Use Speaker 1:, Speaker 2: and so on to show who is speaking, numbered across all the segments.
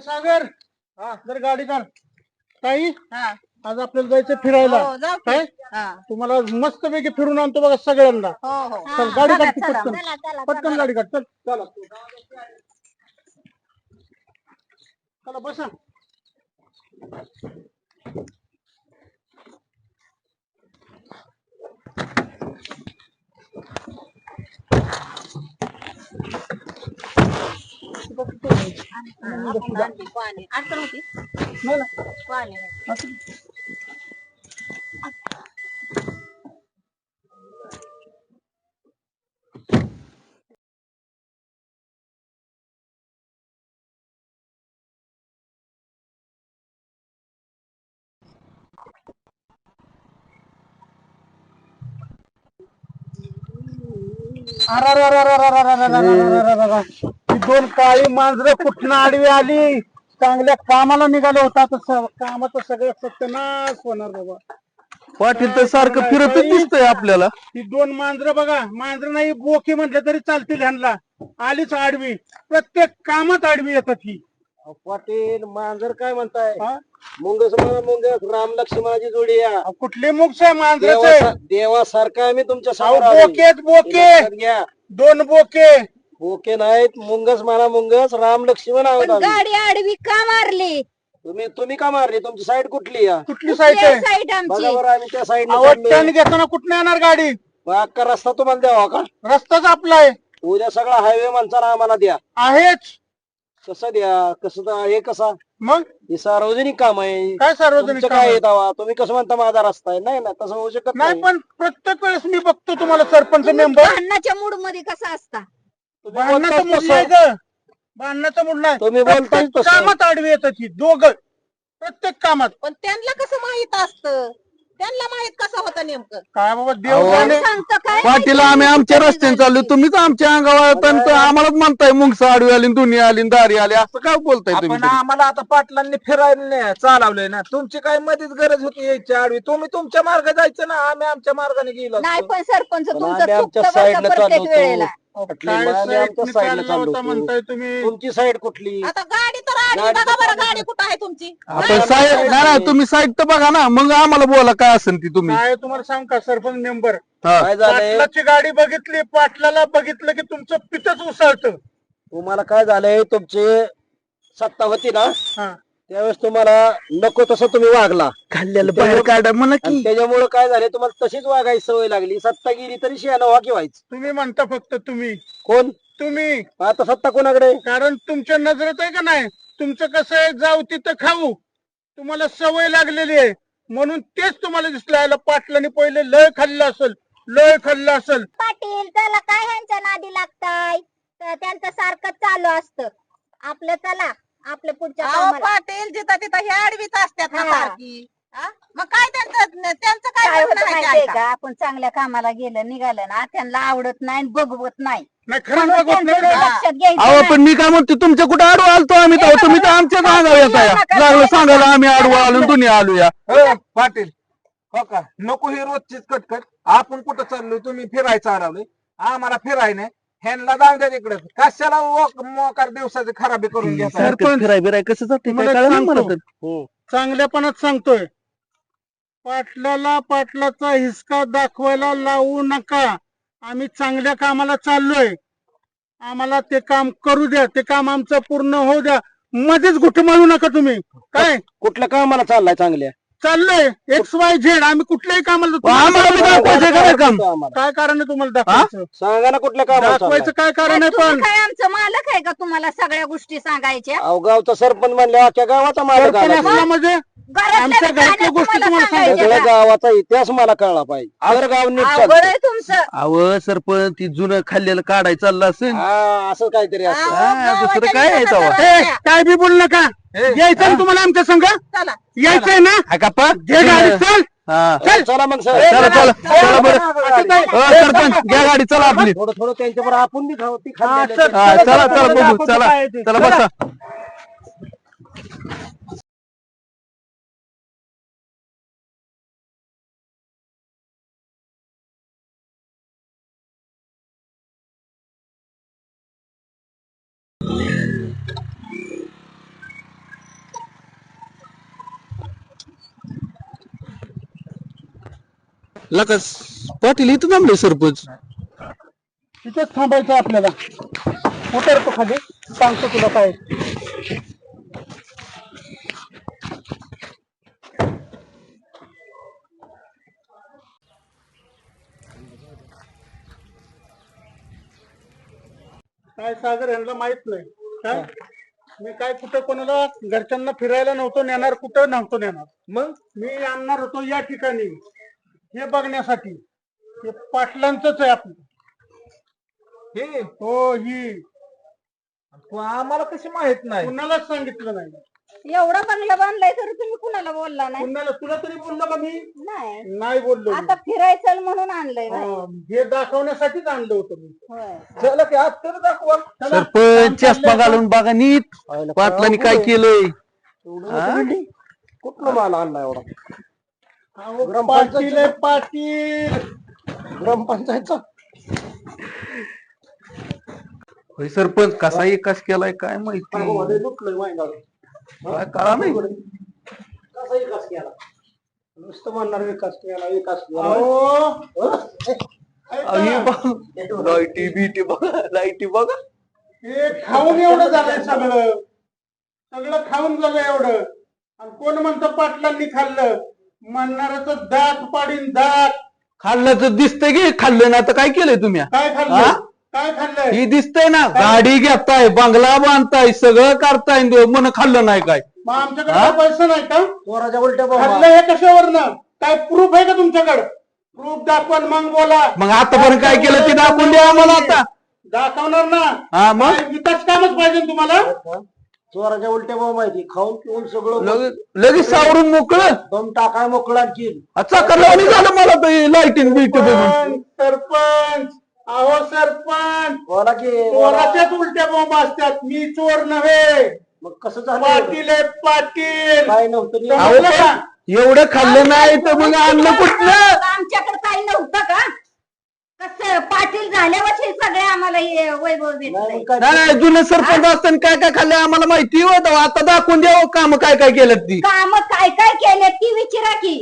Speaker 1: सागर. जर गाडी कर ताई आज आपल्याला जायचं फिरायला. तुम्हाला मस्त पैकी फिरून आणतो बघा सगळ्यांना. चल गाडी काढ तू
Speaker 2: चला. चला,
Speaker 1: पटकन
Speaker 2: चला, पटकन
Speaker 1: गाडी काढ चल. चला. चला बसा.
Speaker 3: আর আর আর আর
Speaker 1: আর আর
Speaker 3: আর আর
Speaker 1: আর আর दोन काळी मांजर कुठनं आडवी आली? चांगल्या कामाला निघालो होता. तर कामाचं सगळं सत्यनाश होणार बाबा.
Speaker 2: पाटील तर सारखं फिरत दिसतय आपल्याला.
Speaker 1: ती दोन मांजर बघा. मांजर नाही बोकी म्हटलं तरी चालतील ह्यांना. आलीच आडवी. प्रत्येक कामात आडवी येतात ही.
Speaker 4: पाटील मांजर काय म्हणताय?
Speaker 1: हा?
Speaker 4: मुंगस म्हणा राम लक्ष्मणाची जोडी या.
Speaker 1: कुठले मोक्ष आहे
Speaker 4: मांजर देवासारखा आम्ही
Speaker 1: तुमच्यासमोर बोके.
Speaker 4: घ्या.
Speaker 1: दोन बोके.
Speaker 4: बोके नाहीत मुंगस म्हणा मुंगस राम लक्ष्मण आहोत
Speaker 3: पण
Speaker 4: आम्ही.
Speaker 3: गाडी आडवी का मारली?
Speaker 4: तुम्ही तुम्ही का मारली? तुमची साईड कुठली या?
Speaker 1: कुठली साईड आहे?
Speaker 3: साईड
Speaker 4: बघा
Speaker 3: आमची
Speaker 4: बरं आम्ही त्या साईड
Speaker 1: घेताना कुठने येणार गाडी?
Speaker 4: अख्खा रस्ता तुम्हाला द्यावा का?
Speaker 1: रस्ताच आपला आहे.
Speaker 4: उद्या सगळा हायवे माणसाला आम्हाला द्या.
Speaker 1: आहेच.
Speaker 4: कसं द्या? कसं दा- हे कसा?
Speaker 1: मग?
Speaker 4: हे सार्वजनिक काम आहे.
Speaker 1: काय सार्वजनिक
Speaker 4: तुमचं
Speaker 1: काम
Speaker 4: काय
Speaker 1: आहे?
Speaker 4: येतावा तुम्ही कसं म्हणता माझा रस्ता आहे? नाही ना तसं होऊ शकत
Speaker 1: नाही
Speaker 4: नाही.
Speaker 1: पण प्रत्येक वेळेस मी बघतो तुम्हाला सरपंच मेंबर
Speaker 3: भांडणाच्या मूडमध्ये कसा असता?
Speaker 4: तुम्ही.
Speaker 1: ग.
Speaker 4: बोलताय
Speaker 1: प्रत्येक
Speaker 4: तसं.
Speaker 1: कामात आडवी येतात ही दोघं. प्रत्येक कामात.
Speaker 5: पण त्यांना कसं माहीत असतं? त्यांना माहीत कसं होतं नेमकं?
Speaker 1: काय बाबा देव
Speaker 2: अहो,
Speaker 1: जाणे.
Speaker 3: सांगतो काय?
Speaker 2: पाटील आम्ही आमच्या रस्त्याने चाललो तुम्हीच आमच्या अंगावर आणि आम्हालाच म्हणताय मुंगस आडवी आली आणि दुनिया आली आणि दारी आली. असं काय बोलताय तुम्ही
Speaker 6: आपण
Speaker 2: तरी?
Speaker 6: आम्हाला आता पाटलांनी फिरायला नाही चालवलंय ना. तुमची काय मध्येच गरज होती यायची आडवी? तुम्ही तुमच्या मार्ग जायचं ना. आम्ही आमच्या मार्गाने गेलो
Speaker 3: नाही
Speaker 6: असतो.
Speaker 3: पण सरपंच
Speaker 4: पण
Speaker 3: तुमचं
Speaker 4: आम्ही आमच्या
Speaker 3: चुकतं बरं का
Speaker 4: साईडला
Speaker 3: प्रत्येक
Speaker 4: चाललो
Speaker 3: वेळेला.
Speaker 4: होतो.
Speaker 1: काय
Speaker 4: आम्ही आमच्या
Speaker 1: साईडने
Speaker 4: साईडला
Speaker 1: चालला
Speaker 4: चाललो
Speaker 1: होता
Speaker 4: होतो.
Speaker 1: म्हणताय तुम्ही
Speaker 4: तुमची साईड कुठली
Speaker 5: आता गाडी तर आली
Speaker 4: गाडी
Speaker 5: बघा
Speaker 4: तर
Speaker 5: बरं
Speaker 4: आली.
Speaker 5: गाडी कुठं आहे तुमची
Speaker 2: आपण साईड नाही नाही, तुम्ही साईड तर बघा ना मग आम्हाला बोला काय असेल ती तुम्ही
Speaker 1: काय तुम्हाला सांग का सरपंच मेंबर
Speaker 2: हा.
Speaker 4: काय झालंय
Speaker 1: पाटलाची गाडी बघितली पाटलाला बघितलं की तुमचं पितच उसळतं
Speaker 4: तुम्हाला काय झालंय तुमची सत्ता होती ना
Speaker 1: हा.
Speaker 4: त्यावेळेस तुम्हाला नको तसं तुम्ही वागला.
Speaker 2: खाल्ल्याला बाहेर काढा म्हणा
Speaker 4: आणि
Speaker 2: की.
Speaker 4: त्याच्यामुळे काय झाले तुम्हाला तशीच वागायची सवय लागली. सत्ता गेली तरी शियानं वाकी व्हायचं.
Speaker 1: तुम्ही म्हणता फक्त तुम्ही.
Speaker 4: कोण?
Speaker 1: तुम्ही.
Speaker 4: आता सत्ता कोणाकडे? आहे?
Speaker 1: कारण तुमच्या नजरेत आहे का नाही? तुमचं कसं आहे जाऊ तिथं खाऊ. तुम्हाला सवय लागलेली आहे. म्हणून तेच तुम्हाला दिसलं. याला पाटलाने पहिले लय खाल्लं असेल. लय खाल्लं असेल.
Speaker 7: पाटील त्याला काय ह्यांच्या नादी लागताय? तर त्यांचं सारखं चालू असतं. आपलं चला. आपल्या पुढच्या
Speaker 5: अहो
Speaker 7: कामाला.
Speaker 5: पाटील जिथं तिथं हे आडवीच असतात ना
Speaker 7: हा.
Speaker 5: सारखी. हा? मग काय त्यांचं त्यांचं काय
Speaker 3: काय
Speaker 5: म्हणणं
Speaker 3: होतं
Speaker 5: आहे
Speaker 3: माहितीये
Speaker 5: ते
Speaker 3: का? आपण चांगल्या कामाला गेलं निघालं ना त्यांना आवडत नाही आणि बघवत नाही.
Speaker 1: नाही खरंच
Speaker 3: म्हणून
Speaker 1: बघत नाही.
Speaker 3: त्यांचं
Speaker 1: का?
Speaker 3: लक्षात घ्यायचं
Speaker 2: अहो
Speaker 3: नाही.
Speaker 2: पण मी काय म्हणतो तुमच्या कुठे आडवा आलतो आम्ही तेव्हा तुम्ही तर आमच्याच अंगावर येताय. लागलं सांगायला आम्ही आडवा आलो आणि दुनिया आलो या.
Speaker 6: हो, पाटील हो का? नको ही रोजचीच कटकट. आपण कुठं चाललोय? तुम्ही फिरायचं आलावलंय आम्हाला फिराय नाही ह्यांना जाऊ द्या तिकडे. कशाला वोक- मोकार दिवसाचे खराबी करून घेताय?
Speaker 1: सरपंच,
Speaker 2: फिराय बिराय कसं जाते
Speaker 1: तुम्हाला
Speaker 2: काय कळलं
Speaker 1: सांगतो.
Speaker 2: मला तर.
Speaker 4: हो.
Speaker 1: चांगल्यापणात सांगतोय. पाटलाला पाटलाचा हिसका दाखवायला लावू नका. आम्ही चांगल्या कामाला चाललोय. आम्हाला ते काम करू द्या. ते काम आमचं पूर्ण होऊ द्या. मध्येच घुटमाळू नका तुम्ही. काय?
Speaker 4: कुठल्या कामाला चाललाय चांगल्या?
Speaker 1: चाललंय. एक्स वाय झेड आम्ही कुठल्याही कामाला
Speaker 2: आम्हाला बी दाखवायचं काय काम.
Speaker 1: काय कारण आहे तुम्हाला दाखवायचं?
Speaker 4: सांगा ना कुठल्या
Speaker 1: दाखवायचं? काय कारण आहे
Speaker 3: तुम्ही
Speaker 1: पण?
Speaker 3: काय आमचं मालक आहे का तुम्हाला सगळ्या गोष्टी सांगायच्या?
Speaker 4: अहो गावचा सरपंच म्हणले अख्ख्या गावाचा मालक
Speaker 1: सरपंच
Speaker 4: आला.
Speaker 1: असला म्हणजे? आमच्या घरातल्या गोष्टी तुम्हाला
Speaker 4: सगळ्या? गावाचा इतिहास मला कळला पाहिजे. तर गाव नीट
Speaker 3: अवघड
Speaker 4: चालतं.
Speaker 3: आहे तुमचं.
Speaker 2: अहो सरपंच ती जुनं खाल्लेलं काढाय चाललं असेल.
Speaker 4: हा असं काहीतरी असतं.
Speaker 5: अहो,
Speaker 2: हा, दुसरं
Speaker 5: गावाच्या
Speaker 2: काय आहे
Speaker 5: विकासाचा
Speaker 2: तेव्हा?
Speaker 1: ए,
Speaker 5: रस्ता.
Speaker 1: काय बी बोलू नका यायचं ना तुम्हाला आमच्या संघ
Speaker 5: चला.
Speaker 1: यायचंय ना?
Speaker 2: हा का पा?
Speaker 1: घे गाडी चल.
Speaker 2: हा.
Speaker 4: चल, चला मग सर.
Speaker 2: चला चला चला बरं. अ, सरपंच घ्या गाडी चला आपली.
Speaker 4: थोडं थोडं त्यांच्याबरोबर आपण बी खाऊ ती
Speaker 1: हा,
Speaker 4: खाल्लेलं
Speaker 1: चल,
Speaker 2: हा,
Speaker 1: चला,
Speaker 2: चला
Speaker 1: चला,
Speaker 2: चला
Speaker 1: चला,
Speaker 2: बघू.
Speaker 1: चला.
Speaker 2: चला. बसा. लका पाटील इथं थांबले सरपंच.
Speaker 1: तिथेच थांबायचं आपल्याला. उतरतो खाली. सांगतो तुला काय. काय सागर यांना माहीत नाही. काय? मी काय कुठं कोणाला घरच्यांना फिरायला नव्हतो नेणार कुठं नव्हतो नेणार.
Speaker 6: मग?
Speaker 1: मी आणणार होतो या ठिकाणी. हे बघण्यासाठी हे पाटलांच आहे आपलं.
Speaker 6: हे?
Speaker 1: हो ही.
Speaker 6: आम्हाला कशी माहीत नाही.
Speaker 1: कुणालाच सांगितलं नाही.
Speaker 3: एवढा बंगला बांधलाय तर तुम्ही कुणाला बोलला नाही?
Speaker 1: कुणाला? तुला तरी बोललो का मी?
Speaker 3: नाही.
Speaker 1: नाही बोललो मी.
Speaker 3: आता फिरायचं म्हणून आणलंय ना.
Speaker 1: हा, हे दाखवण्यासाठीच आणलं होतं मी.
Speaker 3: होय.
Speaker 6: चला की आज तर दाखवा.
Speaker 1: चला,
Speaker 2: सरपंच चष्मा घालून बघा नीट. पाटलांनी काय केलंय?
Speaker 4: कुठलं माल आणला एवढा?
Speaker 1: अहो, पाटील आहे, पाटील.
Speaker 4: ग्रामपंचायतचा.
Speaker 2: होय सरपंच कसा विकास केलाय काय माहिती?
Speaker 4: लुटलंय महिना
Speaker 2: काय कळा नाही.
Speaker 4: कसा विकास केला. नुसतं म्हणणार विकास केला विकास केला.
Speaker 1: अहो.
Speaker 2: अरे बघ, लाईटी बिटी बघा लाईटी बघा.
Speaker 1: हे खाऊन एवढं झालंय सगळं. सगळं खाऊन झालं एवढं. आणि कोण म्हणतं पाटलांनी खाल्लं? म्हणणारच दात पाडीन दात.
Speaker 2: खाल्लं तर दिसतंय की खाल्लं ना तर काय केलंय तुम्ही?
Speaker 1: काय
Speaker 2: हा?
Speaker 1: खाल्लं काय खाल्लंय?
Speaker 2: ही दिसतंय ना गाडी घेताय बंगला बांधताय सगळं करताय मन खाल्लं नाही काय?
Speaker 1: मग आमच्याकडे काय पैसा नाही का?
Speaker 4: चोराच्या उलट्या.
Speaker 1: खाल्लं हे कशावरनं? काय प्रूफ आहे का तुमच्याकडे? प्रूफ दाखवा आणि मग बोला.
Speaker 2: मग आतापर्यंत काय केलं ते दाखवून द्या आम्हाला आता.
Speaker 1: दाखवणार ना.
Speaker 2: हा मग?
Speaker 1: विकास कामच पाहिजे ना तुम्हाला?
Speaker 4: चोराच्या उलट्या बोंब माहिती खाऊन पिऊन सगळं
Speaker 2: लगेच लगेच सावरून मोकळं?
Speaker 4: दम टाकाय मोकळा
Speaker 2: चाकरला झालं मला तर लाईटिंग बिट बघून?
Speaker 1: सरपंच सरपंच अहो सरपंच.
Speaker 4: बोला की
Speaker 1: चोराच्याच उलट्या बॉम्ब असतात. मी चोर नव्हे.
Speaker 4: मग कसं झालं?
Speaker 1: पाटील आहे पाटील.
Speaker 4: काय नव्हतं नि-
Speaker 2: अहो,
Speaker 1: समजलं का?
Speaker 2: एवढं खाल्लं नाही तर मग आणलं कुठलं?
Speaker 3: आमच्याकडे काही नव्हतं का? कसं पाटील झाल्यावर हे सगळे आम्हाला हे वैभव भेटलंय
Speaker 2: नाही नाही, जुने सरपंच असताना काय काय खाल्लं आम्हाला माहिती होतं आता दाखवून द्यावं काम काय काय केलं ती.
Speaker 3: काम काय काय केले ती विचारा की.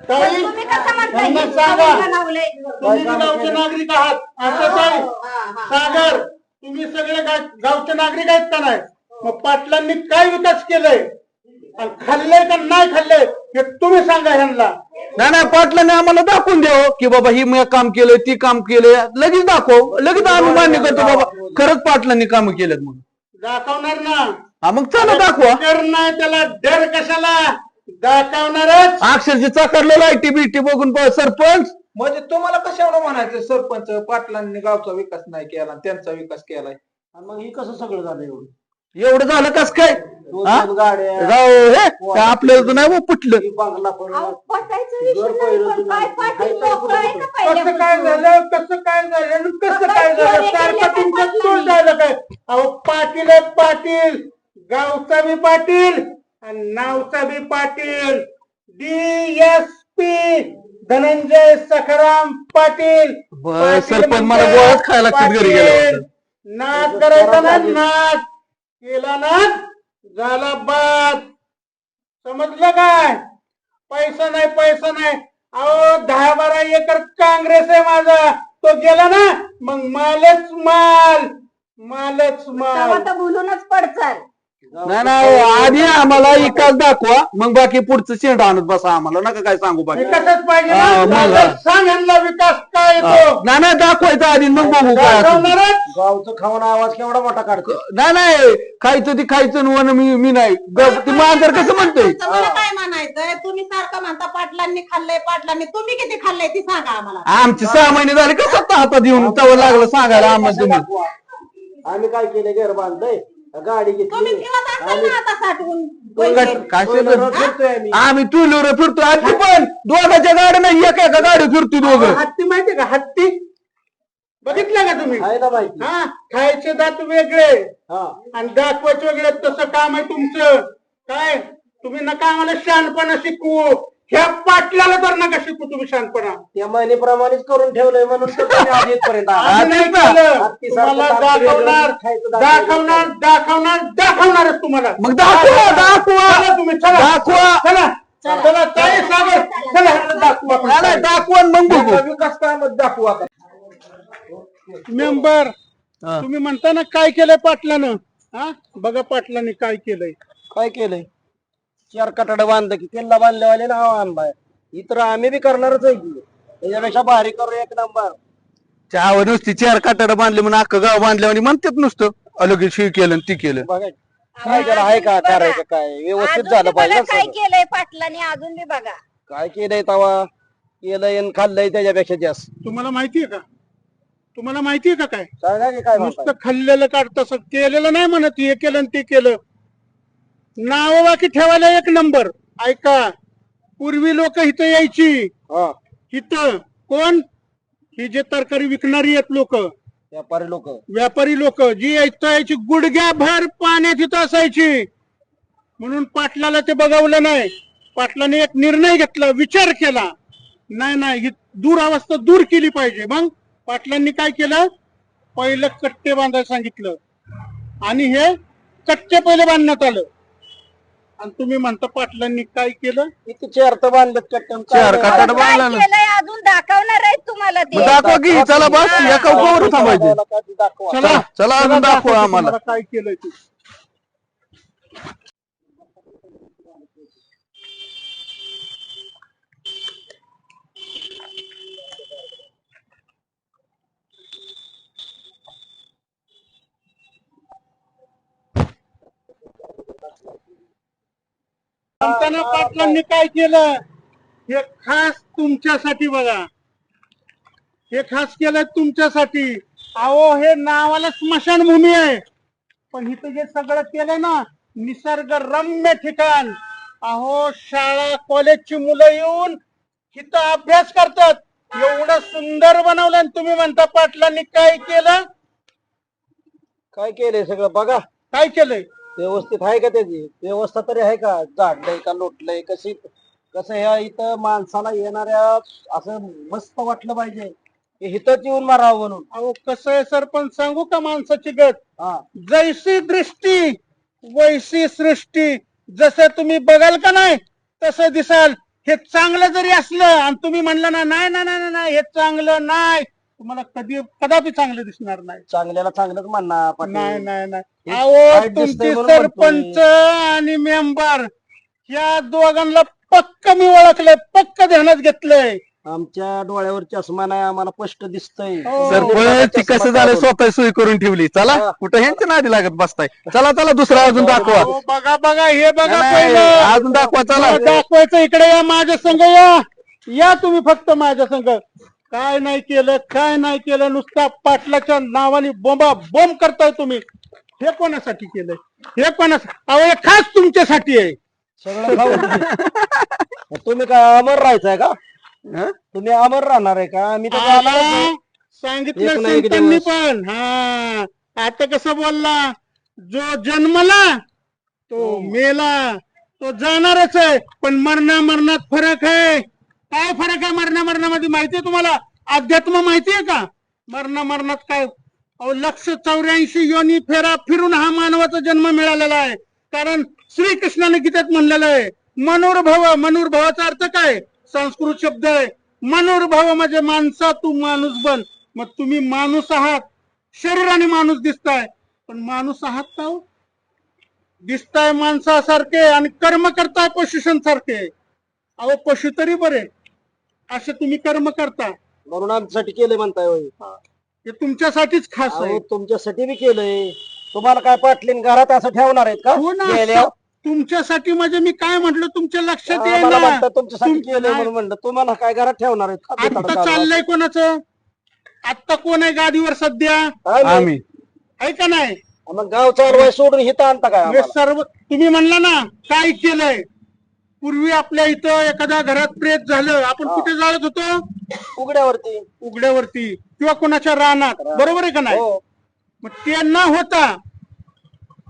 Speaker 1: ताई,
Speaker 3: तुम्ही कसं म्हणताय?
Speaker 1: त्यांना
Speaker 3: हे
Speaker 1: सांगा.
Speaker 3: सगळं बनवलंय.
Speaker 1: तुम्ही बी गावचे नागरिक आहात असं काय? सागर तुम्ही सगळे गा- गावचे नागरिक आहेत का नाही? मग पाटलांनी काय विकास केलाय? खाल्लंय का नाही खाल्लंय हे तुम्ही सांगा ह्यांना.
Speaker 2: नाही नाही पाटलाने आम्हाला दाखवून द्यावं की बाबा ही मी काम केलंय ती काम केलंय. लगेच दाखव. लगेच आम्ही मान्य करतो बाबा. खरंच पाटलांनी काम केलेत म्हणून.
Speaker 1: दाखवणार ना.
Speaker 2: हा मग चला दाखवा.
Speaker 1: डर नाही त्याला डर कशाला? दाखवणारच.
Speaker 2: अक्षरशः चाकरलं लाईटी बिटी बघून प- सरपंच.
Speaker 6: म्हणजे तुम्हाला कशावर म्हणायचं सरपंच? पाटलांनी गावचा विकास नाही केला आणि त्यांचा विकास केलाय.
Speaker 4: आणि मग ही कसं सगळं झालं एवढं?
Speaker 2: एवढं झालं कस काय?
Speaker 4: दोन
Speaker 2: हा?
Speaker 4: दोन गाड्या.
Speaker 2: राव हे काय आपल्याला तर नाही पटलं.
Speaker 4: ही
Speaker 3: अहो, पटायचं विषय नाही, पण मोकळं आहे का
Speaker 1: कसं काय
Speaker 3: पहिल्यापासून?
Speaker 1: झालं? कसं काय झालं? आणि कसं
Speaker 3: काय
Speaker 1: झालं? सारखं तुमचं झालं काय? अहो पाटील पाटील. गावचा बी पाटील आणि नावचा B Patil. D S P Dhananjay Sakharam Patil.
Speaker 2: बरं,
Speaker 1: पाटील
Speaker 2: सरपंच मला
Speaker 1: म्हणजे
Speaker 2: गोळ्याच खायला लागतात घरी गेल्यावर.
Speaker 1: नाच करायचा ना नाच केला नाच झाला बाद. समजलं काय? पैसा नाही पैसा नाही. अहो दहा बारा एकर काँग्रेस आहे माझा. तो गेला ना मग मालच माल. मालच माल.
Speaker 3: बोलूनच पडचाल.
Speaker 2: नाही नाही आधी आम्हाला विकास दाखवा. मग बाकी पुढचं शेंड आणत बसा आम्हाला. नका काय सांगू बाकी.
Speaker 1: विकासच पाहिजे
Speaker 2: हा,
Speaker 1: ना
Speaker 2: मग.
Speaker 1: सांग यांना विकास काय येतो?
Speaker 2: नाही नाही दाखवायचं आधी. मग बघू काय असेल.
Speaker 1: दाखवणारच
Speaker 4: गावचं खाऊन आवाज केवढा मोठा काढतो?
Speaker 2: नाही नाही. खायचं ती खायचं वन मी मी नाही. ग- ती मांजर कसं म्हणतोय?
Speaker 5: मला काय म्हणायचंय? तुम्ही सारखं म्हणता पाटलांनी खाल्लंय पाटलांनी. तुम्ही किती खाल्लंय ती सांगा आम्हाला.
Speaker 2: आमची सहा महिने झाले कसं आता हातात येऊन तवं लागलं सांगायला आम्हाला तुम्ही?
Speaker 4: आम्ही काय केलं घर बांधलंय गाडी
Speaker 5: तुम्ही
Speaker 4: घेतली
Speaker 5: ठेवत असाल ना आता साठवून
Speaker 2: काय
Speaker 4: फिरतोय आम्ही.
Speaker 2: आम्ही टू व्हीलर फिरतो आधी पण. दोघांच्या गाड्या नाही एका एका गाडी फिरतो दोघं.
Speaker 1: हत्ती माहितीये का? हत्ती. बघितलं का तुम्ही?
Speaker 4: आहे ना माहिती.
Speaker 1: हा खायचे दात वेगळे.
Speaker 4: हा.
Speaker 1: आणि दाखवायचे वेगळे तसं काम आहे तुमचं. काय? तुम्ही नका आम्हाला शहाणपणा शिकवू. ह्या पाटलाला तर नका शिकू तुम्ही शहाणपणा
Speaker 4: त्या महिनेप्रमाणेच करून ठेवलंय म्हणून तर तुम्ही आज इथपर्यंत आला.
Speaker 1: आम्ही नाही. केलं. तुम्हाला दाखवणार
Speaker 4: खायचं
Speaker 1: दाखवणार. दाखवणार दाखवणारच तुम्हाला.
Speaker 2: मग दाखवा दाखवा.
Speaker 1: चला तुम्ही चला.
Speaker 2: दाखवा.
Speaker 1: चला. चला. ताई सागर चला ह्यांना दाखवू आपण.
Speaker 2: मग बघू.
Speaker 6: विकास कामात दाखवू आता
Speaker 1: मेंबर
Speaker 2: हा.
Speaker 1: तुम्ही म्हणता ना काय केलंय पाटलानं? हा? बघा पाटलाने काय केलंय.
Speaker 4: काय केलंय? चार कटाड बांधलं की त्यांना बांधलेवाले नाव आणलाय इतर आम्ही बी करणारच आहे की. त्याच्यापेक्षा भारी करू एक नंबर.
Speaker 2: चहावर नुसती चार काटाड बांधले म्हणून अख्खं गाव बांधले आणि म्हणतात नुसतं. अलगीत शिव केलं आणि ती केलं.
Speaker 4: बघा काय त्याला आहे का करायचं काय? व्यवस्थित झालं पाहिजे ना
Speaker 3: काय
Speaker 4: सगळं.
Speaker 3: केलंय पाटलाने अजून बी बघा.
Speaker 4: काय केलंय तवा? केलंय आणि खाल्लंय त्याच्यापेक्षा जास्त.
Speaker 1: तुम्हाला माहितीये का? तुम्हाला माहितीये का काय?
Speaker 4: सांगा की काय म्हणताय?
Speaker 1: नुसतं खाल्लेलं काढतं असं केलेलं नाही म्हणत हे केलं आणि ते केलं. नाव बाकी ठेवायला एक नंबर. ऐका पूर्वी लोक इथं यायची.
Speaker 4: हा.
Speaker 1: इथं कोण? ही जे तरकारी विकणारी आहेत लोक.
Speaker 4: व्यापारी लोक.
Speaker 1: व्यापारी लोक जी इथं यायची गुडघ्या भर पाण्यात इथं असायची. म्हणून पाटलाला ते बघावलं नाही. पाटलाने एक निर्णय घेतला विचार केला. नाही नाही ही दूर अवस्था दूर केली पाहिजे. मग पाटलांनी काय केलं? पहिलं कट्टे बांधायला सांगितलं. आणि हे कट्टे पहिले बांधण्यात आलं. आणि तुम्ही म्हणता पाटलांनी काय केलं?
Speaker 4: किती चार तर बांधलेत कट्टन
Speaker 2: चार कटाड
Speaker 3: काय
Speaker 2: बांधला ना?
Speaker 3: केलंय? अजून दाखवणार आहेत तुम्हाला
Speaker 2: मग
Speaker 3: ते
Speaker 2: दाखवा की चला बस एका उपावर थांबायचे.
Speaker 4: दाखवा.
Speaker 1: चला
Speaker 2: चला अजून दाखवा आम्हाला.
Speaker 1: तुम्हाला काय केलंय ते? म्हणताना पाटलांनी काय केलं? हे खास तुमच्यासाठी बघा. हे खास केलंय तुमच्यासाठी. अहो हे नावाला स्मशानभूमी आहे. पण इथं जे सगळं केलंय ना निसर्ग रम्य ठिकाण. अहो शाळा कॉलेजची मुलं येऊन इथं अभ्यास करतात. एवढं सुंदर बनवलं आणि तुम्ही म्हणता पाटलांनी काय केलं?
Speaker 4: काय केलंय सगळं? बघा.
Speaker 1: काय केलंय?
Speaker 4: व्यवस्थित आहे का त्याची? व्यवस्था तरी आहे का? झाडलंय का? लोटलंय? कशी? कसं ह्या इथं माणसाला येणाऱ्या असं मस्त वाटलं पाहिजे. की येऊन मारावं म्हणून.
Speaker 1: अहो कसं आहे सरपंच सांगू का माणसाची गत?
Speaker 4: हा.
Speaker 1: जैसी दृष्टी वैसी सृष्टी. जसं तुम्ही बघाल का नाही तसं दिसाल. हे चांगलं जरी असलं आणि तुम्ही म्हणलं ना नाही नाही नाही नाही, हे चांगलं नाही. तुम्हाला कधी कदापि चांगलं दिसणार नाही.
Speaker 4: चांगल्याला चांगलंच म्हणणार पाटील.
Speaker 1: नाही नाही नाही.
Speaker 4: हे
Speaker 1: अहो तुमची
Speaker 4: म्हणतोय.
Speaker 1: सरपंच आणि मेंबर या दोघांना पक्क मी ओळखलंय पक्क ध्यानात घेतलंय.
Speaker 4: आमच्या डोळ्यावर चष्मा नाही आम्हाला स्पष्ट दिसतंय.
Speaker 1: हो.
Speaker 2: सरपंच ती कसं झालं? स्वतः सोय करून ठेवली. चला कुठं ह्यांच्या नादी लागत बसताय? चला चला दुसरा अजून दाखवा.
Speaker 1: अहो, बघा बघा हे बघा
Speaker 2: नाही,
Speaker 1: पहिलं.
Speaker 2: अजून दाखवा चला.
Speaker 1: मला दाखवायचं इकडे या माझ्या संघ या. या तुम्ही फक्त माझ्या संघ काय नाही केलं काय नाही केलं नुसता पाटलाच्या नावाने बोंबा बोंब करताय तुम्ही. हे कोणासाठी केलंय? हे कोणासाठी अहो हे खास तुमच्यासाठी आहे.
Speaker 4: सगळं तुम्ही काय अमर राहायचंय का?
Speaker 2: हं?
Speaker 4: तुम्ही अमर राहणार आहे का? मी तर जाणारच
Speaker 1: आला,
Speaker 4: नाही.
Speaker 1: सांगितलं
Speaker 4: एक ना एक
Speaker 1: संतांनी
Speaker 4: दिवस.
Speaker 1: पण. हा. आता कसं बोलला? जो जन्मला तो मेला तो जाणारच आहे. पण मरणा मरणात फरक आहे. काय फरक आहे मरणा मरणामध्ये? माहितीये तुम्हाला? अध्यात्म माहितीये का? मरणा मरणात काय? अहो लक्ष चौऱ्याऐंशी योनी फेरा फिरून हा मानवाचा जन्म मिळालेला आहे. कारण श्रीकृष्णाने गीतेत म्हणलेलं आहे मनुर्भव मनुर्भवाचा अर्थ काय? संस्कृत शब्द आहे मनुर्भव म्हणजे माणसा तू माणूस बन. मग तुम्ही माणूस आहात. शरीराने माणूस दिसताय. पण माणूस आहात का हो? दिसताय माणसासारखे आणि कर्म करताय पशुषण सारखे अहो पशु तरी बरे. असे तुम्ही कर्म करता.
Speaker 4: म्हणून आमच्यासाठी केलंय म्हणताय होय.
Speaker 1: हे. तुमच्यासाठीच खास आहे.
Speaker 4: अहो तुमच्यासाठी बी केलंय. तुम्हाला काय पाटलीन घरात असं ठेवणार आहेत का?
Speaker 1: हो ना.
Speaker 4: गेल्यावर?
Speaker 1: तुमच्यासाठी म्हणजे मी काय म्हटलं तुमच्या लक्षात येईना
Speaker 4: म्हणतात तुमच्यासाठी
Speaker 1: तुम-
Speaker 4: केलंय म्हणून म्हणलं. तुम्हाला काय घरात ठेवणार आहेत का?
Speaker 1: आता. चाललंय कोणाचं? आत्ता कोण आहे गादीवर सध्या?
Speaker 4: आम्ही.
Speaker 2: आम्ही.
Speaker 1: आहे का नाही?
Speaker 4: मग गाव चालवाय सोडून हिथं आणता काय
Speaker 1: हे
Speaker 4: आम्हाला?
Speaker 1: सर्व तुम्ही म्हणला ना काय केलंय? पूर्वी आपल्या इथं एखाद्या घरात प्रेत झालं आपण
Speaker 4: हा.
Speaker 1: कुठे जाळत होतो?
Speaker 4: उघड्यावरती.
Speaker 1: उघड्यावरती. किंवा कोणाच्या रानात. बरोबर आहे का नाही?
Speaker 4: हो.
Speaker 1: मग ते न होता.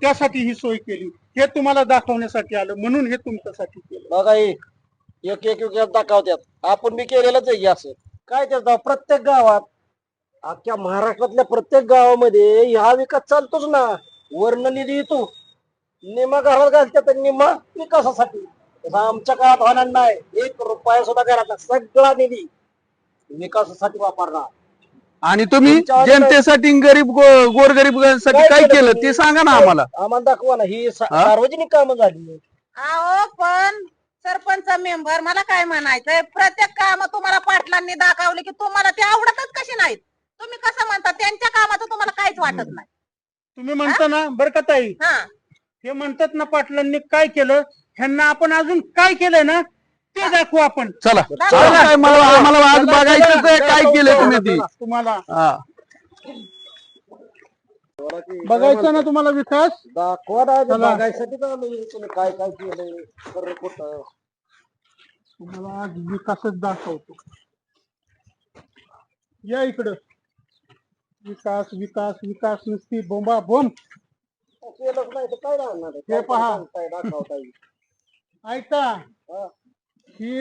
Speaker 1: त्यासाठी ही सोय केली. हे तुम्हाला दाखवण्यासाठी आलं. म्हणून हे तुमच्यासाठी केलं.
Speaker 4: बघा हे. एक एक एक दाखवतात आपण बी केलेलंच आहे हे असं. काय त्याचं प्रत्येक गावात अख्ख्या महाराष्ट्रातल्या प्रत्येक गावामध्ये ह्या विकास चालतोच ना. वर्ण निधी येतो निम्मा घरात घालतात आणि निम्मा विकासासाठी. आमच्या काळात होणार नाही. एक रुपया सुद्धा घरातला सगळा निधी विकासासाठी वापरणार.
Speaker 2: आणि तुम्ही
Speaker 4: तुमच्या
Speaker 2: जनतेसाठी गरीब गो- गोरगरीबांसाठी
Speaker 4: काय केलं?
Speaker 2: ते सांगा ना आम्हाला.
Speaker 4: आम्हाला दाखवा ना. ही सा-
Speaker 2: हा?
Speaker 4: सार्वजनिक कामं झाली.
Speaker 5: अहो पण सरपंच मेंबर मला काय म्हणायचंय? प्रत्येक काम तुम्हाला पाटलांनी दाखवले की तुम्हाला ते आवडतच कशी नाहीत? तुम्ही कसं म्हणता? त्यांच्या कामाचं तुम्हाला काहीच वाटत नाही.
Speaker 1: तुम्ही म्हणता ना बरं का ताई?
Speaker 5: हा.
Speaker 1: हे म्हणतात ना पाटलांनी काय केलं? ह्यांना आपण अजून काय केलंय ना ते दाखवू आपण.
Speaker 2: चला. चला काय मला आम्हाला आज बघायचं आहे, काय केलं तुम्ही ती.
Speaker 1: तुम्हाला.
Speaker 2: हा.
Speaker 1: बघायचं ना तुम्हाला विकास?
Speaker 4: दाखवा ना
Speaker 1: चला.
Speaker 4: बघायसाठी आलोय. तुम्ही काय काय केलंय? खरं खोटं.
Speaker 1: तुम्हाला आज विकासच दाखवतो. या इकडं. विकास विकास विकास नुसती बोंबा बोंब
Speaker 4: केलंच नाही तर काय राहणार आहे?
Speaker 1: हे
Speaker 4: काय
Speaker 1: पहा.
Speaker 4: सांगताय, दाखवताय.
Speaker 1: ऐका.
Speaker 4: हा.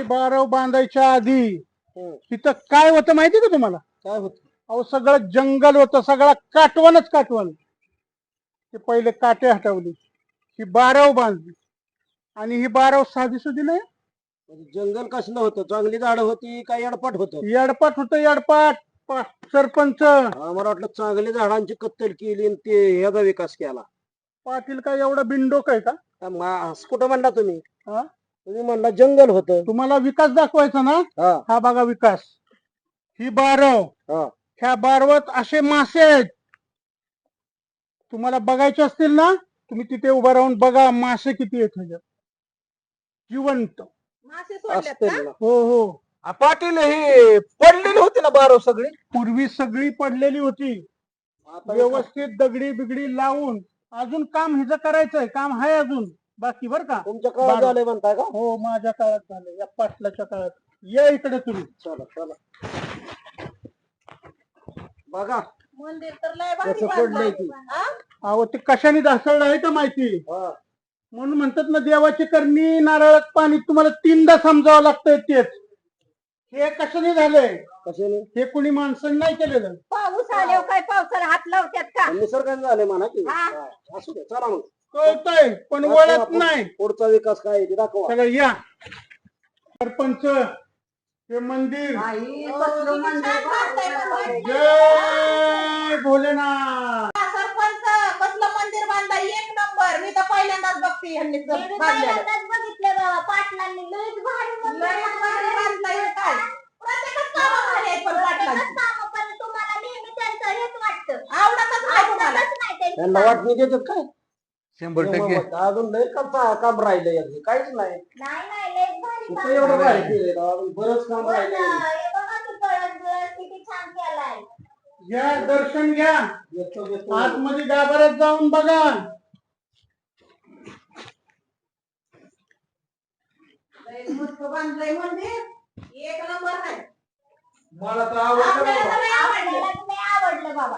Speaker 1: बारव बांधायच्या आधी. तिथं काय होतं माहिती का तुम्हाला?
Speaker 4: काय होत?
Speaker 1: अहो सगळं जंगल होतं सगळं काटवनच काटवण. ते पहिले काटे हटवली ही बारव बांधली. आणि ही बारव साधी सुधी नाही?
Speaker 4: म्हणजे जंगल कसलं होतं? चांगली झाडं होती काय अडपट होतं?
Speaker 1: येडपाट होतं येडपाट. पा- सरपंच.
Speaker 4: आम्हाला वाटलं चांगली झाडांची कत्तल केली आणि ते ह्याचा विकास केला.
Speaker 1: पाटील काय एवढा बिंडोक आहे का
Speaker 4: का? कुठं म्हणला तुम्ही?
Speaker 1: हा?
Speaker 4: तुम्ही म्हणला जंगल होतं.
Speaker 1: तुम्हाला विकास दाखवायचा ना?
Speaker 4: हा.
Speaker 1: हा बघा विकास. ही बारव.
Speaker 4: हा.
Speaker 1: ह्या बारवत असे मासे आहेत. तुम्हाला बघायचे असतील ना? तुम्ही तिथे उभा राहून बघा मासे किती आहेत ह्याच्यात. जिवंत.
Speaker 5: मासे सोडल्यात
Speaker 4: असतील ना.
Speaker 1: हो हो.
Speaker 6: आ, पाटील हे पडलेली होती ना बारो सगळी?
Speaker 1: पूर्वी सगळी पडलेली होती.
Speaker 4: आता
Speaker 1: व्यवस्थित दगडी बिगडी लावून अजून काम हिचं करायचंय काम आहे अजून. बाकी बर का?
Speaker 4: तुमच्या काळात
Speaker 1: बारा.
Speaker 4: झालंय म्हणताय का?
Speaker 1: हो माझ्या काळात झालं या पाटलाच्या काळात. या इकडे तुम्ही.
Speaker 4: चला चला. बघा.
Speaker 5: मंदिर तर लय भारी
Speaker 4: कसं
Speaker 5: बांधलंय.
Speaker 4: पडलंय ती.
Speaker 5: हा?
Speaker 1: अहो ते कशाने ढासळलं आहे का माहिती?
Speaker 4: हा.
Speaker 1: म्हणून म्हणतात ना देवाची करणी नारळात पाणी तुम्हाला तीनदा समजावं लागतंय तेच. हे कशाने झालंय?
Speaker 4: कशाने?
Speaker 1: हे कुणी माणसाने नाही केलेलं.
Speaker 3: पाऊस आल्यावर काय पावसाला हात लावतात का?
Speaker 4: निसर्गाने झाले म्हणा की.
Speaker 3: हा.
Speaker 4: हा, असू दे चला मग.
Speaker 1: कळतंय पण
Speaker 4: दाखवा
Speaker 1: वळत
Speaker 4: आपण.
Speaker 1: नाही.
Speaker 4: पुढचा विकास काय आहे ते दाखवा.
Speaker 1: सगळं या. सरपंच हे मंदिर.
Speaker 5: किती छान बांधलंय मंदिर.
Speaker 1: जय भोलेनाथ.
Speaker 5: हा, सरपंच कसलं मंदिर बांधलंय? एक नंबर. मी तर पहिल्यांदाच बघते ह्यांनी बांधलेलं.
Speaker 7: पाटलांनी भारी मंदिर
Speaker 5: बांधलंय काय प्रत्येकच कामं भारी आहेत पण पाटलांची.
Speaker 7: प्रत्येकच कामं, पण तुम्हाला नेहमी त्यांचं हेच वाटतं
Speaker 5: आवडतच नाही तुम्हाला
Speaker 7: आवडतच नाही त्यांची
Speaker 4: त्यांना. वाटणी देतात काय?
Speaker 2: शंभर टक्के.
Speaker 4: अजून लय काम काम राहिलंय अगदी काहीच नाही. एवढं अजून बरंच काम
Speaker 7: हो
Speaker 4: राहिलंय.
Speaker 7: हे बघा की कळस बिळस किती छान केलाय.
Speaker 1: घ्या दर्शन घ्या.
Speaker 4: येतो, येतो.
Speaker 1: आतमध्ये गाभाऱ्यात जाऊन बघा.
Speaker 5: बांधलंय मंदिर. एक नंबर आहे.
Speaker 6: मला तर आवडलं बाबा.
Speaker 5: आवडलं.
Speaker 7: बाबा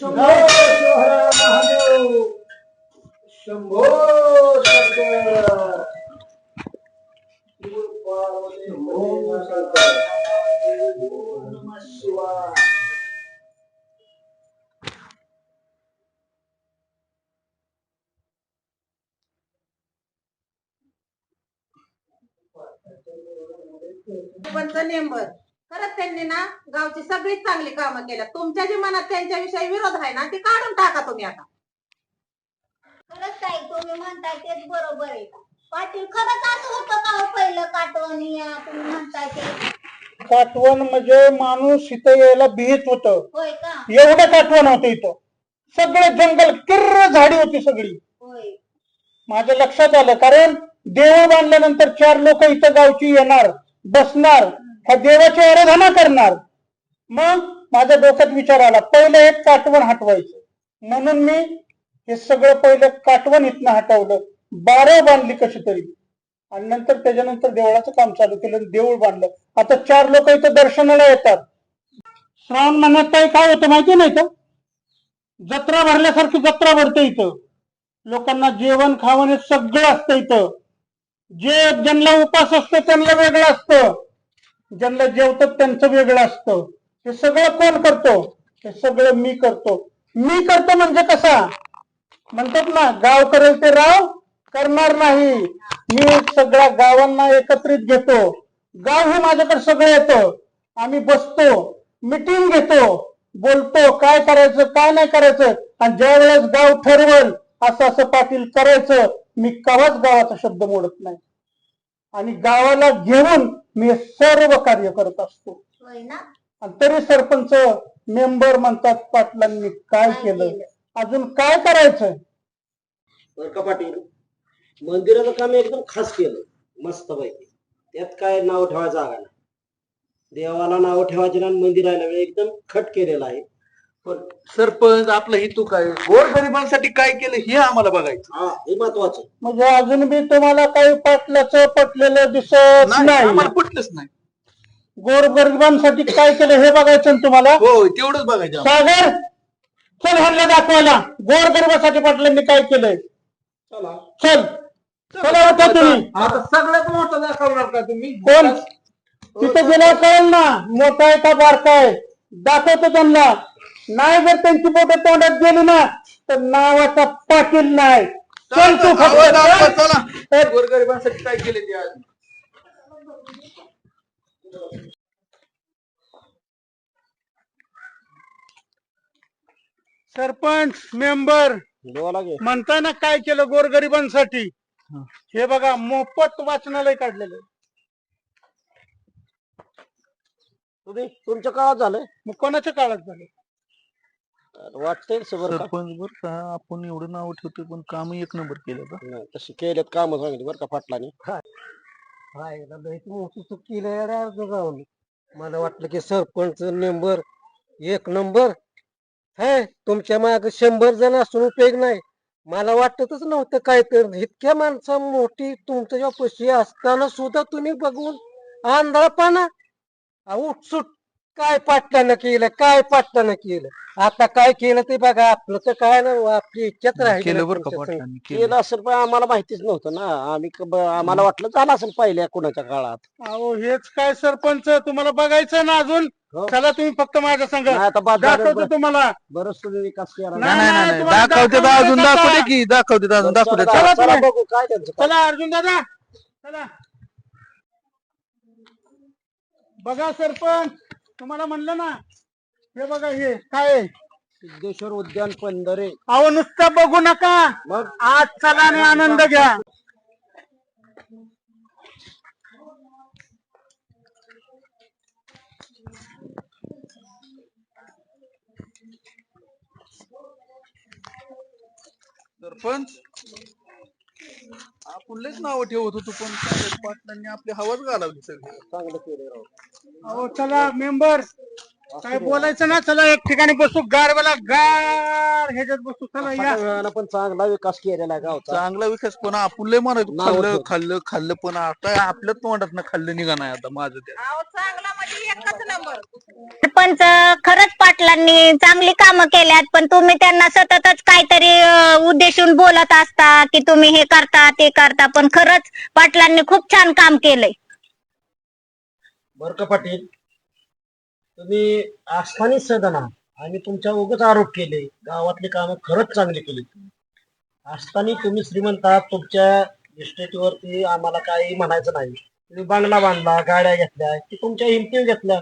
Speaker 4: शंभो महादेव शंभो शंकर शिव पार्वती ओम शंकर ओम नमः शिवाय
Speaker 5: सरपंच नेंबर खरंच त्यांनी ना गावची सगळीच चांगली कामं केल्या तुमच्या जी मनात त्यांच्याविषयी विरोध आहे ना ती काढून टाका तुम्ही आता.
Speaker 7: खरंच काय तुम्ही म्हणताय तेच बरोबर आहे. पाटील खरंच असं होतं का हो पहिलं काटवणी या तुम्ही म्हणताय ते?
Speaker 1: काटवण म्हणजे माणूस इथं यायला भीत होत.
Speaker 7: होय का?
Speaker 1: एवढं काटवण होतं इथं. सगळं जंगल किर्र झाडी होती सगळी.
Speaker 7: होय.
Speaker 1: माझ्या लक्षात आलं कारण देऊळ बांधल्यानंतर चार लोक इथं गावची येणार बसणार ह्या देवाची आराधना करणार. मग माझ्या डोक्यात विचार आला पहिलं एक काटवण हटवायचं. म्हणून मी हे सगळं पहिलं काटवण इथनं हटवलं. बारव बांधली कशी तरी आणि नंतर त्याच्यानंतर देवळाचं काम चालू केलं देऊळ बांधलं. आता चार लोक इथं दर्शनाला येतात. श्रावण महिन्यात काही काय होतं माहिती नाही का? जत्रा भरल्यासारखी जत्रा भरते इथं. लोकांना जेवण खावण हे सगळं असतं इथं. जे ज्यांना उपास असतो त्यांना वेगळं असतं. ज्यांना जेवतात त्यांचं वेगळं असतं. हे सगळं कोण करतो? हे सगळं मी करतो. मी करतो म्हणजे कसा? म्हणतात ना गाव करेल ते राव करणार नाही. मी सगळ्या गावांना एकत्रित घेतो. गाव हे माझ्याकडे सगळं येतं. आम्ही बसतो मिटिंग घेतो बोलतो काय करायचं काय नाही करायचं. आणि ज्या वेळेस गाव ठरवल असं असं पाटील करायचं मी कवाच गावाचा शब्द मोडत नाही. आणि गावाला घेऊन मी सर्व कार्य करत असतो.
Speaker 7: होय ना?
Speaker 1: आणि तरी सरपंच मेंबर म्हणतात पाटलांनी काय केलं? अजून काय करायचं
Speaker 4: बरं का पाटील? मंदिराचं काम एकदम खास केलं. मस्त पैकी. त्यात काय नाव ठेवायचं जागा नाही. देवाला नाव ठेवायचे नाही आणि मंदिराला वेळ एकदम खट केलेला आहे.
Speaker 2: पण सरपंच आपलं हितू काय? गोरगरिबांसाठी काय केलं हे आम्हाला बघायचं.
Speaker 4: हा हे महत्वाचं.
Speaker 1: म्हणजे अजून बी तुम्हाला काही पाटलाचं पटलेलं दिसत
Speaker 2: नाही आम्हाला पटलंच नाही.
Speaker 1: गोरगरिबांसाठी काय केलं हे बघायचं ना तुम्हाला?
Speaker 2: हो तेवढंच बघायचं आम्हाला.
Speaker 1: सागर चल ह्यांना दाखवायला. गोरगरिबासाठी पाटलांनी काय केलंय?
Speaker 4: चला.
Speaker 1: चल. चला होता तुम्ही.
Speaker 6: आता सगळ्यात मोठं दाखवणार का तुम्ही?
Speaker 1: कोण? तिथे गेल्यावर कळेल ना. मोठा आहे का बारका आहे? दाखवतो त्यांना. नाही जर त्यांची बोट तोंडात गेली ना तर नावाचा पाटील नाही. चल तू फक्त
Speaker 2: चला, गोरगरिबांसाठी काय केले ते आज?
Speaker 1: सरपंच मेंबर
Speaker 4: बोला गे
Speaker 1: म्हणताय ना काय केलं गोरगरिबांसाठी? हे. बघा मोफत वाचनालय काढलेलं आहे.
Speaker 4: तुम्ही तुमच्या काळात झालं
Speaker 1: मग कोणाच्या काळात झालं
Speaker 4: वाटतंय बरं का.
Speaker 2: सरपंच बर का आपण एवढं नाव ठेवतो पण काम एक नंबर केलं का?
Speaker 4: नाही, तशी केलेत काम सांगितली बरं का मोठी चूक केली मला वाटलं की सरपंच नंबर एक नंबर. है तुमच्या माग शंभर जण असून उपयोग नाही. मला वाटतच नव्हतं काय तर. इतक्या माणसा मोठी तुमच्या पैसे असताना सुद्धा तुम्ही बघून आंधळपणा. उठसूट काय पाटलानं केलं काय पाटलानं केलं? आता काय केलं ते बघा आपलं तर काय ना आपली इच्छाच राहिली
Speaker 2: केलं बरं का केलं.
Speaker 4: केलं असेल पण आम्हाला माहितीच नव्हतं ना. आम्ही क- ब- आम्हाला वाटलं झालं असेल पहिल्या कुणाच्या काळात.
Speaker 1: अहो हेच काय सरपंच तुम्हाला बघायचं ना अजून?
Speaker 4: हो.
Speaker 1: चला तुम्ही फक्त माझ्या संग.
Speaker 4: नाही, आता बाद झालं,
Speaker 1: दाखवतो
Speaker 4: बरं.
Speaker 1: तुम्हाला.
Speaker 4: बरंच तुम्ही विकास केला.
Speaker 1: नाही,
Speaker 2: नाही नाही
Speaker 1: नाही,
Speaker 2: नाही.
Speaker 1: तुम्हाला
Speaker 2: दाखवते अजून? दाखवते की दाखवते अजून दाखवते
Speaker 4: चला,
Speaker 1: चला
Speaker 4: चला
Speaker 1: तुम्ही.
Speaker 4: बघू काय त्यांचं. काम.
Speaker 1: चला अर्जुन दादा. चला. बघा सरपंच. तुम्हाला म्हणलं ना हे बघा हे काय? आहे?
Speaker 4: सिद्धेश्वर उद्यान पंधरे.
Speaker 1: अहो नुसतं बघू नका.
Speaker 4: मग?
Speaker 1: आज चला आणि आनंद घ्या.
Speaker 2: सरपंच? आपण लयच नाव ठेवत होतो पण पाटलांनी आपली हवाच घालावली सगळी.
Speaker 4: चांगलं केलं राव.
Speaker 1: अहो चला मेंबर. काय बोलायचं ना चला एक ठिकाणी बसू गार बेला गार ह्याच्यात बसू चला या.
Speaker 4: पण चांगला विकास केलेला आहे गावचा.
Speaker 2: चांगला विकास पण आपण लय म्हणायचो
Speaker 4: नाव
Speaker 2: खाल्लं. खाल्लं खाल्लं पण आता आपल्या तोंडात ना खाल्लं निघा नाही आता माझं ते.
Speaker 5: अहो चांगला म्हणजे एकच नंबर.
Speaker 7: सरपंच खरंच पाटलांनी चांगली कामं केल्यात पण तुम्ही त्यांना सततच काहीतरी अं, उद्देशून बोलत असता की तुम्ही हे करता ते करता पण खरंच पाटलांनी खूप छान काम केलंय.
Speaker 4: बरं का पाटील? तुम्ही आस्थानिक सदन आणि तुमच्या उगच आरोप केले गावातली कामं खरंच चांगली केली. असताना तुम्ही श्रीमंत आहात तुमच्या इस्टेटवरती आम्हाला काही म्हणायचं नाही. तुम्ही बंगला बांधला गाड्या घेतल्या की तुमच्या हिमतीव घेतल्या.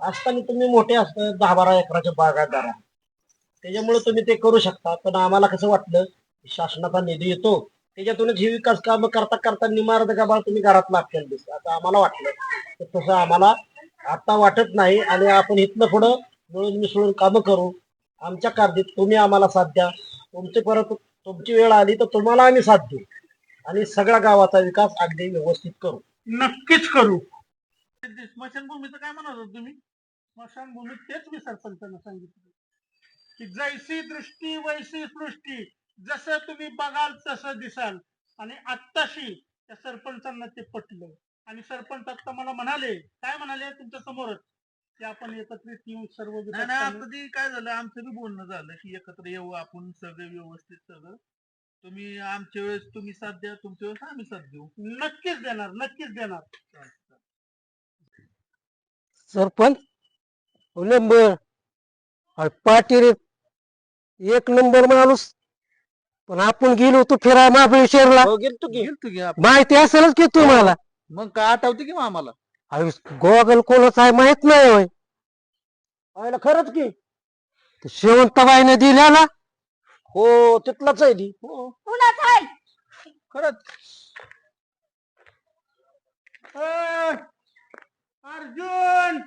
Speaker 4: असताना तुम्ही मोठे असता दहा बारा एकराच्या बागायतदार आहात त्याच्यामुळे तुम्ही ते करू शकता पण आम्हाला कसं वाटलं की शासनाचा निधी येतो. त्याच्यातूनच ही विकास कामं करता करता निमारद गबाळ तुम्ही घरात लागतील दिसत आता आम्हाला वाटलं तर तसं आम्हाला आता वाटत नाही आणि आपण इथनं पुढं मिळून मिसळून कामं करू. आमच्या काळजीत तुम्ही आम्हाला साथ द्या. तुमची परत तुमची वेळ आली तर तुम्हाला आम्ही साथ देऊ. आणि सगळ्या गावाचा विकास अगदी व्यवस्थित करू.
Speaker 1: नक्कीच करू. स्मशानभूमीचं काय म्हणत होता तुम्ही? स्मशानभूमी तेच मी सरपंचांना सांगितलं. की जैसी दृष्टी वैसी सृष्टी जसं तुम्ही बघाल तसं दिसाल. आणि आत्ताशी त्या सरपंचांना ते पटलं. आणि सरपंच आता मला म्हणाले काय म्हणाले तुमच्या समोरच? की आपण एकत्रित येऊन सर्व
Speaker 2: नाही नाही आता ते काय झालं आमचं बी बोलणं झालं की एकत्र येऊ आपण सगळे व्यवस्थित सगळं. तुम्ही आमच्या वेळेस तुम्ही साथ द्या तुमच्या वेळेस आम्ही साथ देऊ.
Speaker 1: नक्कीच देणार नक्कीच देणार.
Speaker 4: सरपंच नंबर पाटील एक नंबर माणूस.
Speaker 8: पण आपण गेलो होतो फिराय महाबळेश्वरला. गेलतो की
Speaker 2: गेलतो की. आपण.
Speaker 8: माहिती असेलच की तुम्हाला.
Speaker 2: मग काय आठवते की मग आम्हाला?
Speaker 8: गोगल कोणाच आहे माहीत नाही होय. खरंच की. शेवंतबाईने दिल्या ना? हो तिथलाच आहे ती.
Speaker 3: कुणाच आहे?
Speaker 2: खरंच.
Speaker 1: ए, अर्जुन!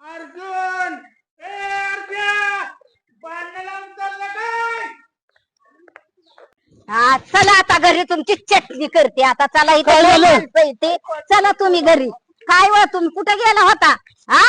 Speaker 1: अर्जुन! ए अर्जुन! काय
Speaker 3: हा चला आता घरी तुमची चटणी करते. आता चला इथे
Speaker 8: काय
Speaker 3: लय
Speaker 8: झालं?
Speaker 3: माणसं इथे. चला तुम्ही घरी. काय व तुम्ही कुठे गेला होता? हा?